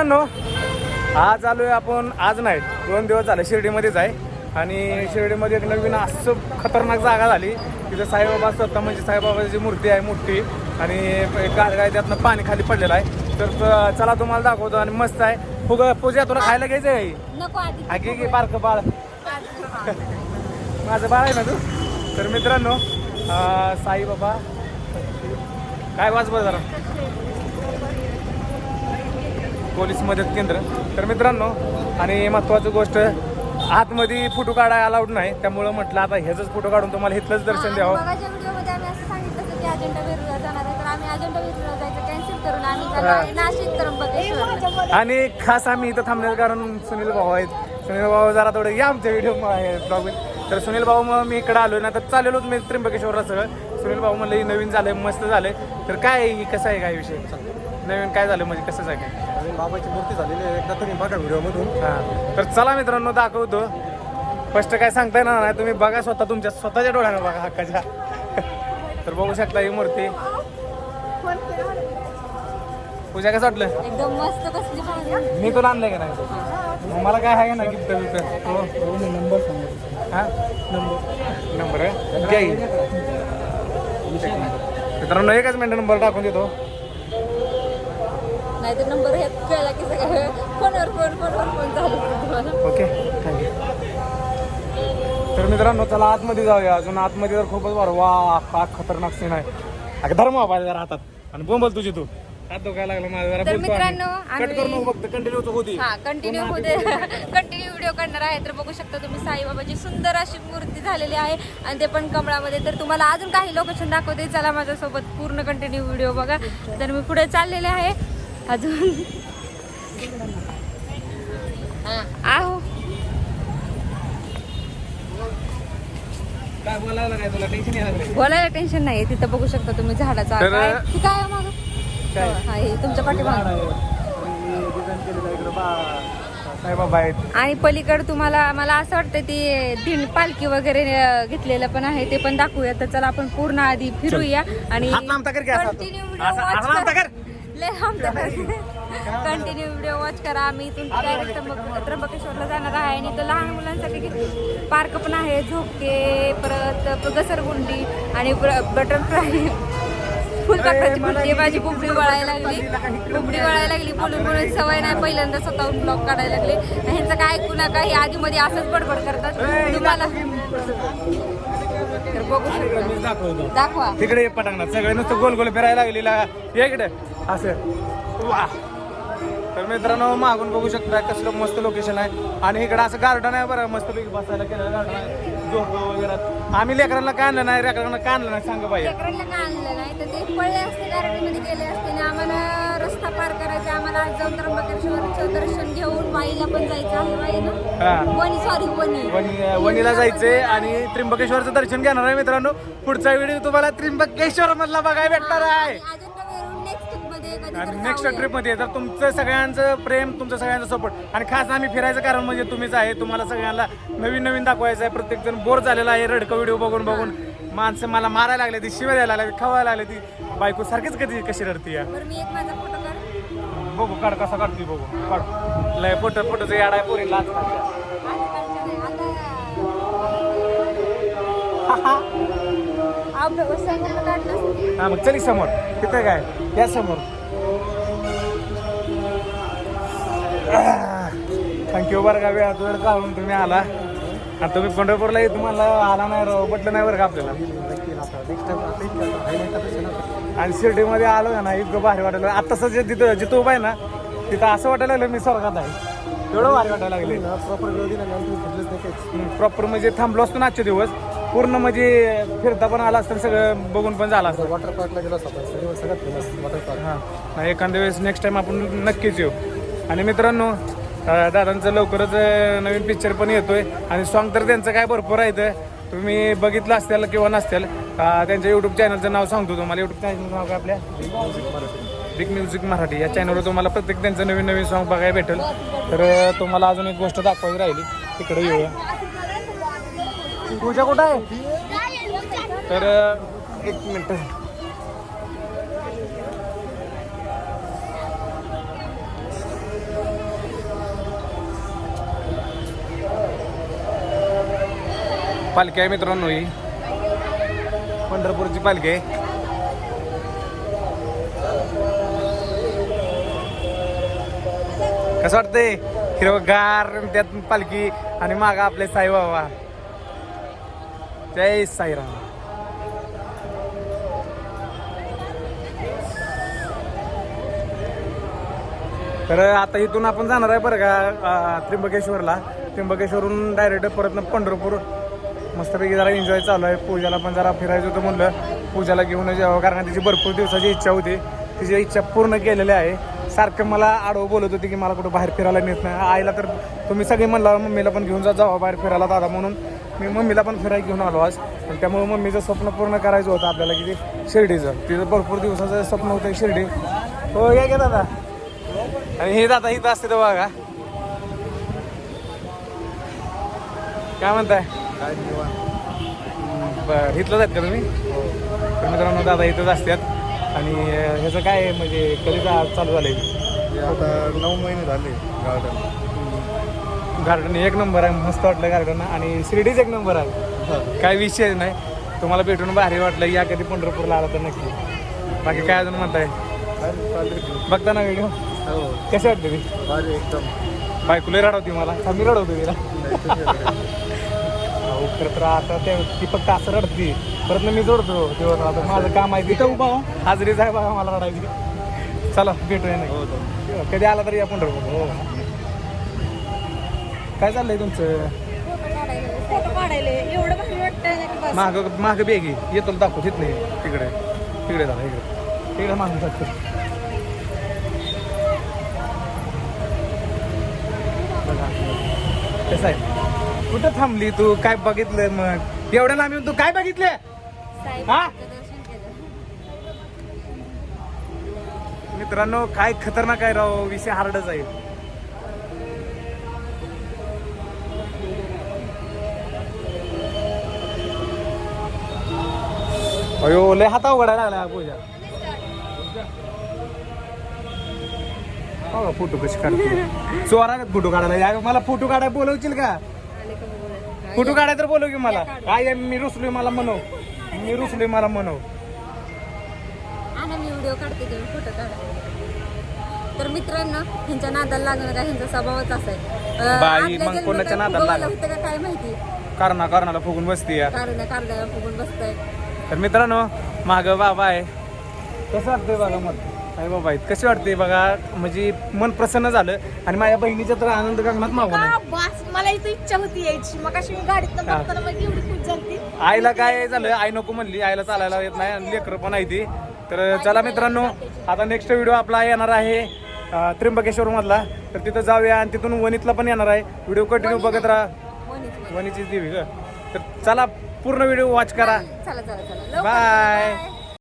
आज आलोय आपण आज नाही दोन दिवस झाले शिर्डीमध्येच आहे. आणि शिर्डीमध्ये एक नवीन असं खतरनाक जागा झाली तिथं साईबाबा स्वतः म्हणजे साईबाबाची मूर्ती आहे मोठी. आणि गाडगा आहे त्यातनं पाणी खाली पडलेलं आहे. तर चला तुम्हाला दाखवतो आणि मस्त आहे. फुग पूजा तुला खायला घ्यायचं आहे आगी की बारकं बाळ. माझं बाळ आहे ना तू? तर मित्रांनो साईबाबा. काय बरं जरा? पोलीस मदत केंद्र. तर मित्रांनो आणि महत्वाची गोष्ट आतमध्ये फोटो काढायला अलाउड नाही. त्यामुळं म्हटलं आता ह्याच फोटो काढून तुम्हाला इथलंच दर्शन द्यावं. आणि खास आम्ही इथं थांबण्याचं कारण सुनील भाऊ आहेत. सुनील भाऊ जरा थोडं या आमच्या व्हिडिओ ब्लॉग तर सुनील भाऊ मग मी इकडे आलो ना तर चाललेलोच मी त्र्यंबकेश्वरला सगळं. सुनील भाऊ म्हणलं नवीन झालंय मस्त झालंय. तर काय आहे ही कसं आहे काय विषय? नवीन काय झालं? म्हणजे आहे काय आणि बाबाची मूर्ती झालेली आहे. एकदा तुम्ही बघा व्हिडिओमधून. हा. तर चला मित्रांनो दाखवतो. फर्स्ट काय सांगता येणार नाही. तुम्ही बघा स्वतः तुमच्या स्वतःच्या डोळ्यानं बघा हक्काच्या. तर बघू शकता ही मूर्ती. पूजा कसं वाटलं? एकदम मस्त बसली पाहिजे मी तुला आणलंय का नाही? मग मला काय आहे ना गिफ्ट बिफ्ट? हो. नंबर हा? नंबर नंबर आहे. मित्रांनो एकच मिनिट नंबर टाकून देतो. नाही तर नंबर हे कळला की सगळं फोनवर फोन फोनवर फोन चालू ओके थँक्यू तर मित्रांनो चला आतमध्ये जाऊया. अजून आतमध्ये तर खूपच बरं वा खतरनाक सीन आहे. अगं धर्म वापायला जरा हातात आणि बोंबल तुझी तू. हात दुखायला लागला माझा. जरा तर मित्रांनो, कट आम्ही- करू नको फक्त कंटिन्यू होती हा कंटिन्यू मध्ये कंटिन्यू व्हिडिओ करणार आहे. तर बघू शकता तुम्ही साईबाबाची सुंदर अशी मूर्ती झालेली आहे. आणि ते पण कमळामध्ये. तर तुम्हाला अजून काही लोकेशन दाखवते. चला माझ्यासोबत पूर्ण कंटिन्यू व्हिडिओ बघा. तर मी पुढे चाललेले आहे. अजून? आहो. काय बोलायला काय तुला? टेन्शन नाही. तिथं बघू शकता तुम्ही झाडाचा तर- काय ती काय आहे मागं? काय? हा हे तुमच्या पाठीमागं. साईबाबा आहेत. आणि पलीकडे तुम्हाला मला असं वाटतं ती दिंड पालखी वगैरे अं, घेतलेलं पण आहे. ते पण दाखवूया. तर चला आपण पूर्ण आधी फिरूया आणि हात लांबता कर की असा? कंटिन्यू असा- असा लांबता कर. कंटिन्यू व्हिडिओ वॉच करा. आम्ही इथून डायरेक्ट त्र्यंबकेश्वरला जाणार आहे आणि इथं लहान मुलांसाठी पार्क पण आहे. झोके परत घसरगुंडी आणि बटरफ्लाय फुलपाखराची बुट्टी माझी बुबडी वळायला लागली. बुबडी वळायला लागली. बोलून बोलून सवय नाही पहिल्यांदा स्वतःहून ब्लॉग काढायला लागले. ह्यांचं काय ऐकू नका हे आधी मध्ये असंच बडबड करतात. तुम्हाला तर बघू शकता. दाखवा. तिकडे पटांगणात. सगळे नुसतं गोल गोल फिरायला लागलेला. इकडे. असं वा तर मित्रांनो मागून बघू शकता कसलं मस्त लोकेशन आहे. आणि इकडे असं गार्डन आहे बरं मस्त पैकी बसायला केलेलं गार्डन आहे. झोप वगैरे. आम्ही लेकरांना काय आणलं नाही? लेकरांना काय आणलं नाही? सांगा पाहिजे लेकरांना काय आणलं नाही? तर ते पळले असते गार्डनमध्ये गेले असते. आणि आम्हाला रस्ता पार करायचा. आम्हाला आज जाऊन त्र्यंबकेश्वरचं दर्शन घेऊन वाईला पण जायचं आहे वाई ना? वणी सॉरी वणी. वणी वणीला जायचंय आणि त्र्यंबकेश्वरचं दर्शन घेणार आहे मित्रांनो. पुढचा व्हिडिओ तुम्हाला त्र्यंबकेश्वर मधला बघायला भेटणार आहे. नेक्स्ट ट्रिपमध्ये तर तुमचं सगळ्यांचं प्रेम तुमचं सगळ्यांचं सपोर्ट आणि खास आम्ही फिरायचं कारण म्हणजे तुम्हीच आहे तुम्हाला सगळ्यांना नवीन नवीन दाखवायचं आहे. प्रत्येक जण बोर झालेला आहे रडकं व्हिडिओ बघून बघून. माणसं मला मारायला लागले ती शिवाय द्यायला लागली खावायला लागली ती. बायको सारखीच कधी कशी रडती या? बघू काढ कसा काढती बघू. काढ. लय फोटो फोटोचं याड आहे काढलं हा मग चली समोर. तिथं काय? या समोर. थँक्यू बरं का वेळात वेळ काढून तुम्ही आला. आणि तुम्ही पंढरपूरला तुम्हाला आला नाही राव पटलं नाही बरं का आपल्याला? आणि शिर्डीमध्ये आलो का ना इतकं भारी वाटायला आता जे तिथं जिथं उभा आहे ना तिथं असं वाटायला लागलं मी स्वर्गात आहे. एवढं भारी वाटायला लागले. प्रॉपर प्रॉपर म्हणजे थांबलो असतो ना आजचे दिवस. पूर्ण म्हणजे फिरता पण आला असतं सगळं बघून पण झालं असतं. वॉटर पार्कला गेलो असतो सगळं सगळ्यात वॉटर पार्क हां. एखाद्या वेळेस नेक्स्ट टाइम आपण नक्कीच येऊ. आणि मित्रांनो दादांचं लवकरच नवीन पिक्चर पण येतोय. आणि सॉन्ग तर त्यांचं काय भरपूर आहे तर तुम्ही बघितलं असतील किंवा नसत्याल त्यांच्या यूट्यूब चॅनलचं नाव सांगतो तुम्हाला. यूट्यूब चॅनलचं नाव काय आपल्या? बिग म्युझिक मराठी या चॅनलवर तुम्हाला प्रत्येक त्यांचं नवीन नवीन सॉन्ग बघायला भेटेल. तर तुम्हाला अजून एक गोष्ट दाखवायची राहिली. तिकडे येऊया. पूजा कुठं आहे? तर एक मिनटं. पालखी आहे मित्रांनो ही. पंढरपूरची पालखी आहे. कसं वाटतंय? हिरवगार त्यात पालखी आणि माग आपले साई बाबा. जय साईराम. तर आता इथून आपण जाणार आहे बरं का त्र्यंबकेश्वरला. त्र्यंबकेश्वरून डायरेक्ट परत पंढरपूर मस्तपैकी जरा एन्जॉय चालू आहे. पूजाला पण जरा फिरायचं होतं म्हणलं. पूजाला घेऊन जेव्हा कारण तिची भरपूर दिवसाची इच्छा होती. तिची इच्छा पूर्ण केलेली आहे. सारखं मला आडवं बोलत होती की मला कुठं बाहेर फिरायला नेत नाही. आईला तर तुम्ही सगळे म्हणला मम्मीला पण घेऊन जा जावा बाहेर फिरायला दादा म्हणून. मी मम्मीला पण फिरायला घेऊन आलो आज. त्यामुळे मम्मीचं स्वप्न पूर्ण करायचं होतं आपल्याला की ते शिर्डीचं. तिचं भरपूर दिवसाचं स्वप्न होतं शिर्डी. हो या घ्या दादा. आणि हे दादा इथं असते तर बघा. काय म्हणताय? बरं इथलंच आहेत का तुम्ही? तर मित्रांनो दादा इथंच असतात. आणि ह्याचं काय आहे म्हणजे कधी जा- चालू झालंय? हे आता नऊ महिने झाले गार्डन. गार्डन एक नंबर आहे मस्त वाटलं गार्डन. आणि शिर्डीच एक नंबर आहे. काय विषय नाही. तुम्हाला भेटून भारी वाटलं. या कधी पंढरपूरला आला तर नक्की. बाकी काय अजून म्हणताय? बघता ना व्हिडिओ हो. कसे वाटते ती? एकदम. बायकुले रडवती मला. मी रडवतो तिला. खरं तर आता ते ती फक्त असं रडती. परत मी जोडतो तेव्हा आता माझं काम आहे तिथं उभा हो. हाजरीच आहे बघा मला रडायची. चला भेटूया नाही. हो कधी आला तरी या पंढरपूर हो. काय चाललंय तुमचं? फोटो काढायला एवढं भारी वाटतंय ना की बस माग माग बेगी येतो दाखव तिथ नाही तिकडे. तिकडे झाला इकडे. तिकडे मागून दाखव बघा. कसं आहे? कुठं थांबली तू? काय बघितलं मग? एवढ्या लांब येऊन तू काय बघितले? हा? मित्रांनो काय खतरनाक आहे राव विषय हार्डच आहे. अयो लय हाता उघडायला लागला पूजा. हो फोटो कशी काढते. चोराने फोटो काढायला मला फोटो काढायला बोलवशील का? फोटो काढाय तर बोलव की मला. काय मी रुसलोय मला म्हणव. मी रुसलोय मला म्हणव. आणि मी व्हिडिओ काढते तुम्ही फोटो तर मित्रांनो ह्यांच्या नादाला लागणं का ह्यांचा स्वभावच बाई, मग कोणाच्या नादाला? होतं का काय माहिती? कारणा कारणाला फुगून बसते या कारण कारल्याला फुगून बसताय. तर मित्रांनो माग बाबा आहे. कसं वाटतंय बघा मग? आई बाबा कसे वाटते बघा म्हणजे मन प्रसन्न झालं आणि माझ्या बहिणीच्या तर आनंद गगनात बस मला इथं इच्छा होती यायची. मग अशी मी गाडीत हा. बघताना मग एवढी खुश झाली आईला काय झालं आई नको म्हणली. आईला चालायला येत नाही आणि लेकरं पण आहे ती. तर चला मित्रांनो आता नेक्स्ट व्हिडिओ आपला येणार आहे अं, त्र्यंबकेश्वर मधला तर तिथं जाऊया आणि तिथून वणीतला पण येणार आहे. व्हिडिओ कंटिन्यू बघत राहा. वणीत वणीचीच देवी ग. तर चला पूर्ण व्हिडिओ वॉच करा. चला चला चला. लवकर बाय